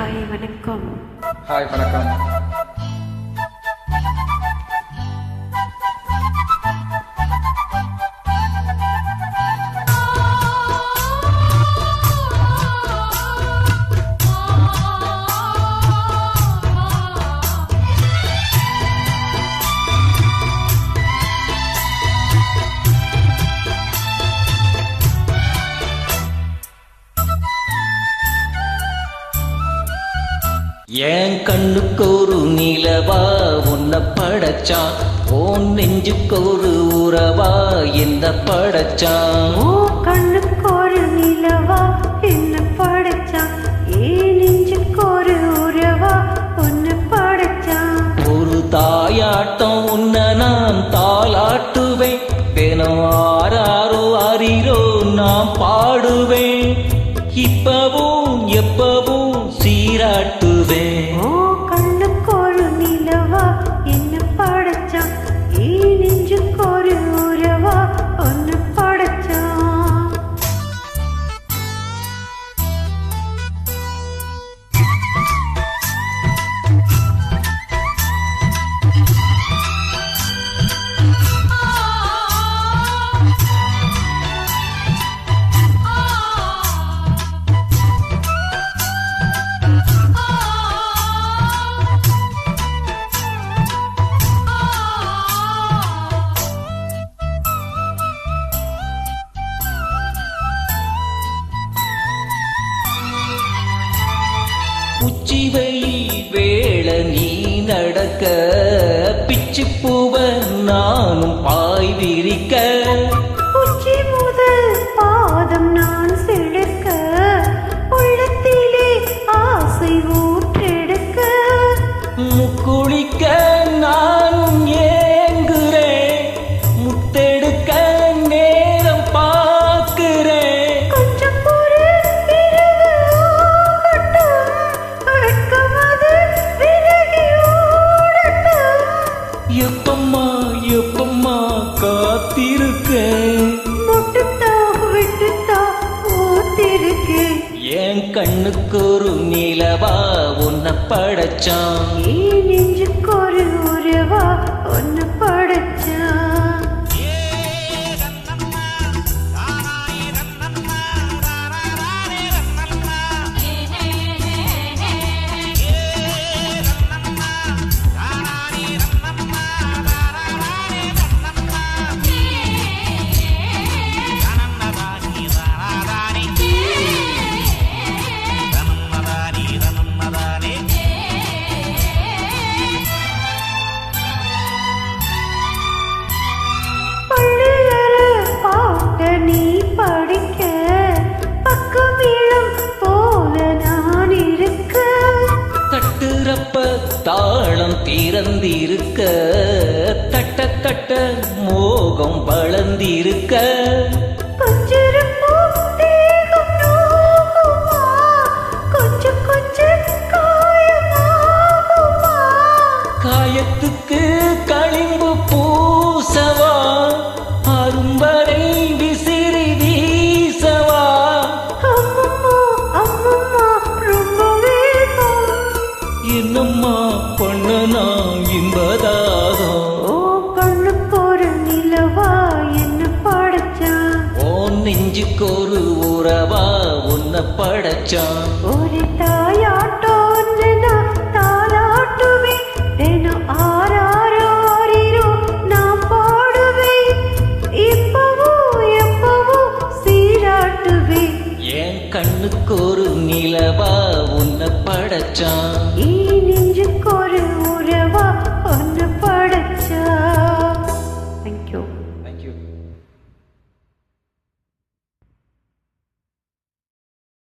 Hi வணக்கம். Hi வணக்கம். என் கண்ணுக்கு ஒரு நிலவா உன்னை படைச்சான். ஓன் நெஞ்சுக்கு ஒரு உறவா என்ன படைச்சான். ஓ கண்ணுக்கு ஒரு நிலவா என்ன படைச்சான். ஏ நெஞ்சுக்கு ஒரு உறவா ஒன்னு படைச்சான். ஒரு தாயாட்டம் உன்னை நான் தாளாட்டுவேன். தினம் ஆறாரோ அறிரோ நான் பாடுவேன். இப்பவும் எப்பவும் சீராட்டுவேன் ஓ பேச்சு பூவ நானும் பாய் விரிக்க காத்திருக்கேன் என் கண்ணுக்கு ஒரு நிலவா உன்னை படைச்சான். மோகம் வளர்ந்திருக்க. காயத்துக்கு களிம்பு பூசவா? அரும்பரை விசிறி வீசவா? என்னம்மா பண்ணனா ஒரு நிலவா என்ன படைச்சான் ஓ நெஞ்சுக்கு ஒரு உறவா உன்னை படைச்சான் ஒரு தாயாட்டோ நான் தாலாட்டுவேன் தினம் ஆறாரோ நான் பாடுவேன். இப்பவோ எப்பவோ சீராட்டுவேன். என் கண்ணுக்கு ஒரு நிலவா உன்னை படைச்சான்